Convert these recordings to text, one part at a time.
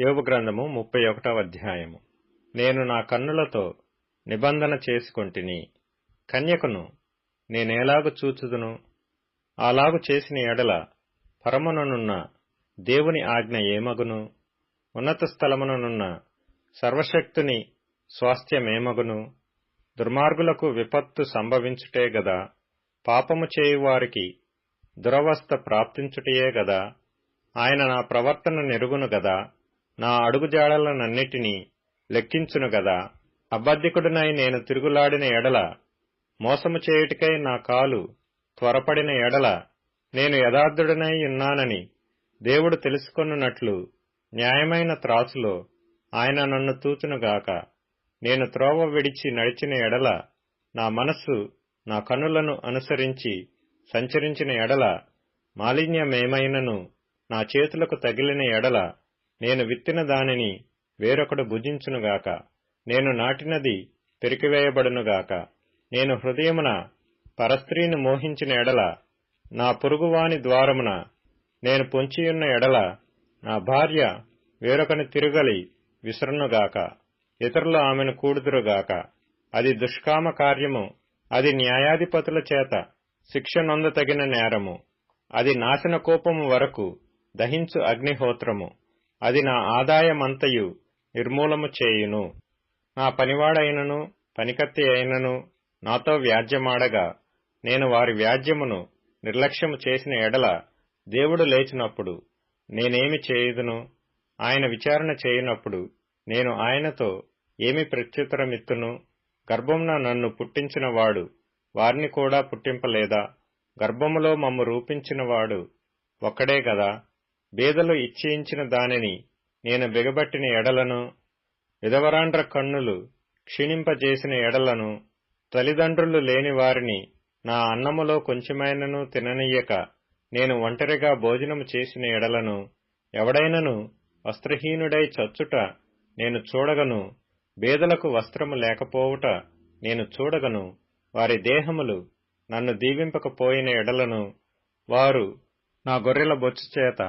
యోగ గ్రంథము ముప్పై ఒకటవ అధ్యాయము. నేను నా కన్నులతో నిబంధన చేసుకొంటిని కన్యకును నేనేలాగు చూచుదును? అలాగు చేసిన ఎడల పరముననున్న దేవుని ఆజ్ఞ ఏమగును? ఉన్నత స్థలముననున్న సర్వశక్తుని స్వాస్థ్యమేమగును? దుర్మార్గులకు విపత్తు సంభవించుటే గదా పాపము చేయువారికి దురవస్థ ప్రాప్తించుటయే గదా ఆయన నా ప్రవర్తన నెరుగును గదా నా అడుగుజాడలనన్నిటినీ లెక్కించును గదా. అబద్ధికుడునై నేను తిరుగులాడిన ఎడల మోసము చేయుటికై నా కాలు త్వరపడిన ఎడల నేను యథార్థుడనై ఉన్నానని దేవుడు తెలుసుకొనున్నట్లు న్యాయమైన త్రాసులో ఆయన నన్ను తూచునుగాక నేను త్రోవ విడిచి నడిచిన ఎడల నా మనస్సు నా కనులను అనుసరించి సంచరించిన ఎడల మాలిన్యమేమైనను నా చేతులకు తగిలిన ఎడల నేను విత్తిన దానిని వేరొకడు భుజించునుగాక నేను నాటినది పెరికివేయబడునుగాక నేను హృదయమున పరస్త్రీని మోహించిన ఎడల నా పొరుగువాని ద్వారమున నేను పొంచియున్న ఎడల నా భార్య వేరొకని తిరుగలి విసరునుగాక ఇతరులు ఆమెను కూడుదురుగాక అది దుష్కామ కార్యము. అది న్యాయాధిపతుల చేత శిక్ష నొందతగిన నేరము. అది నాశన కోపము వరకు దహించు అగ్నిహోత్రము. అది నా ఆదాయమంతయు నిర్మూలము చేయును. నా పనివాడైనను పనికత్తి అయినను నాతో వ్యాజ్యమాడగా నేను వారి వ్యాజ్యమును నిర్లక్ష్యము చేసిన ఎడల దేవుడు లేచినప్పుడు నేనేమి చేయుదును? ఆయన విచారణ చేయనప్పుడు నేను ఆయనతో ఏమి ప్రత్యుత్తరమిత్తును? గర్భంన నన్ను పుట్టించినవాడు వారిని కూడా పుట్టింపలేదా? గర్భములో మమ్ము రూపించినవాడు ఒక్కడే గదా? బీదలు ఇచ్చేయించిన దానిని నేను బిగబట్టిన ఎడలను విధవరాండ్ర కన్నులు క్షీణింపజేసిన ఎడలను తల్లిదండ్రులు లేని వారిని నా అన్నములో కొంచెమైనను తిననీయక నేను ఒంటరిగా భోజనము చేసిన ఎడలను ఎవడైనను వస్త్రహీనుడై చచ్చుట నేను చూడగను బేదలకు వస్త్రము లేకపోవుట నేను చూడగను వారి దేహములు నన్ను దీవింపకపోయిన ఎడలను వారు నా గొర్రెల బొచ్చు చేత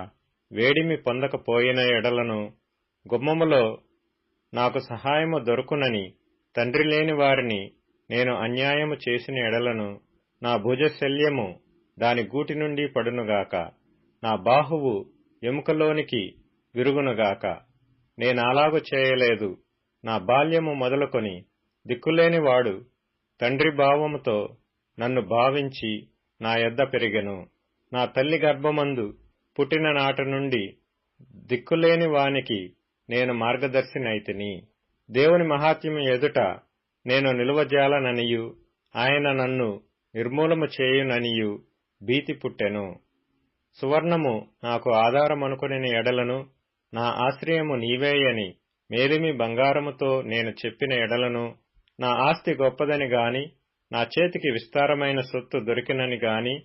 వేడిమి పొందకపోయిన ఎడలను గుమ్మములో నాకు సహాయము దొరుకునని తండ్రి లేని వారిని నేను అన్యాయము చేసిన ఎడలను నా భుజశల్యము దాని గూటి నుండి పడునుగాక. నా బాహువు ఎముకలోనికి విరుగునుగాక. నేనాలాగు చేయలేదు. నా బాల్యము మొదలుకొని దిక్కులేనివాడు తండ్రి భావముతో నన్ను భావించి నా యొద్ద పెరిగెను. నా తల్లి గర్భమందు పుట్టిన నాట నుండి దిక్కులేని వానికి నేను మార్గదర్శినైతిని. దేవుని మహాత్మ్యం ఎదుట నేను నిలువజేయాలననియు ఆయన నన్ను నిర్మూలము చేయుననియు. భీతి పుట్టెను. సువర్ణము నాకు ఆధారమనుకుని ఎడలను నా ఆశ్రయము నీవేయని మేలిమి బంగారముతో నేను చెప్పిన ఎడలను నా ఆస్తి గొప్పదని గాని నా చేతికి విస్తారమైన సొత్తు దొరికినని గాని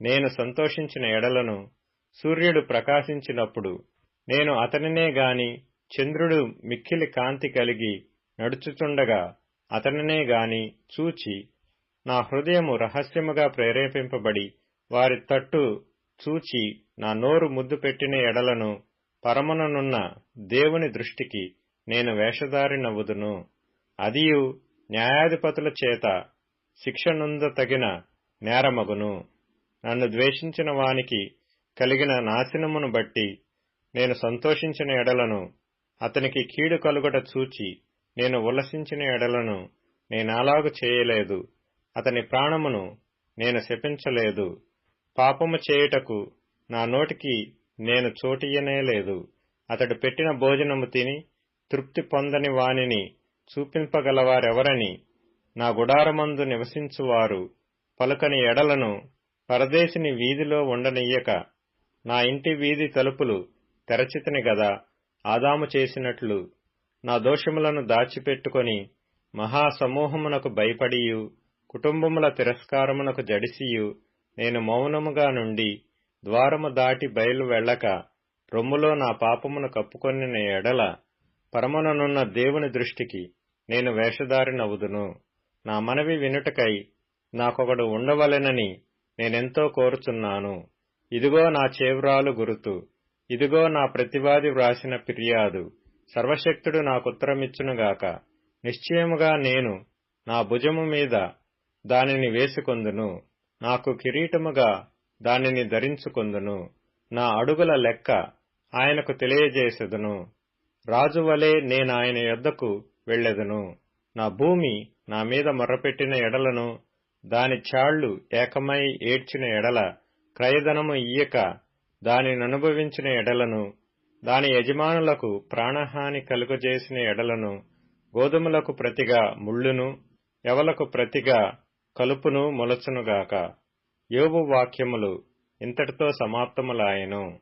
నేను సంతోషించిన ఎడలను సూర్యుడు ప్రకాశించినప్పుడు నేను అతనినే గాని చంద్రుడు మిక్కిలి కాంతి కలిగి నడుచుచుండగా అతనినే గాని చూచి నా హృదయము రహస్యముగా ప్రేరేపింపబడి వారి తట్టు చూచి నా నోరు ముద్దు పెట్టిన ఎడలను పరమననున్న దేవుని దృష్టికి నేను వేషధారి నవ్వుదును. అదియు న్యాయాధిపతుల చేత శిక్షనుంద తగిన నేరమగును. నన్ను ద్వేషించిన వానికి కలిగిన నాశనమును బట్టి నేను సంతోషించిన ఎడలను అతనికి కీడు కలుగట చూచి నేను ఉల్లసించిన ఎడలను నేనాలాగు చేయలేదు. అతని ప్రాణమును నేను శపించలేదు. పాపము చేయుటకు నా నోటికి నేను చోటియనే లేదు. అతడు పెట్టిన భోజనము తిని తృప్తి పొందని వానిని చూపింపగలవారెవరని నా గుడారమందు నివసించువారు పలుకని ఎడలను పరదేశిని వీధిలో ఉండనియ్యక నా ఇంటి వీధి తలుపులు తెరచితిని గదా ఆదాము చేసినట్లు నా దోషములను దాచిపెట్టుకొని మహాసమూహమునకు భయపడియు కుటుంబముల తిరస్కారమునకు జడిసియు నేను మౌనముగా నుండి ద్వారము దాటి బయలు వెళ్ళక రొమ్ములో నా పాపమును కప్పుకొనిన ఎడల పరమననున్న దేవుని దృష్టికి నేను వేషధారి నవ్వుదును. నా మనవి వినుటకై నాకొకడు ఉండవలెనని నేనెంతో కోరుచున్నాను. ఇదిగో నా చేవ్రాలు గురుతు ఇదిగో నా ప్రతివాది వ్రాసిన ఫిర్యాదు సర్వశక్తుడు నాకుత్తరమిచ్చునుగాక. నిశ్చయముగా నేను నా భుజము మీద దానిని వేసుకొందును నాకు కిరీటముగా దానిని ధరించుకొందును నా అడుగుల లెక్క ఆయనకు తెలియజేసెదను. రాజువలే నేనాయన యొద్దకు వెళ్ళెదను నా భూమి నా మీద మొర్రపెట్టిన ఎడలను దాని చాళ్ళు ఏకమై ఏడ్చిన ఎడల క్రయధనము ఇయ్యక దానిననుభవించిన ఎడలను దాని యజమానులకు ప్రాణహాని కలుగజేసిన ఎడలను గోధుమలకు ప్రతిగా ముళ్ళును ఎవలకు ప్రతిగా కలుపును మొలచునుగాక. యోబు వాక్యములు ఇంతటితో సమాప్తములాయెను.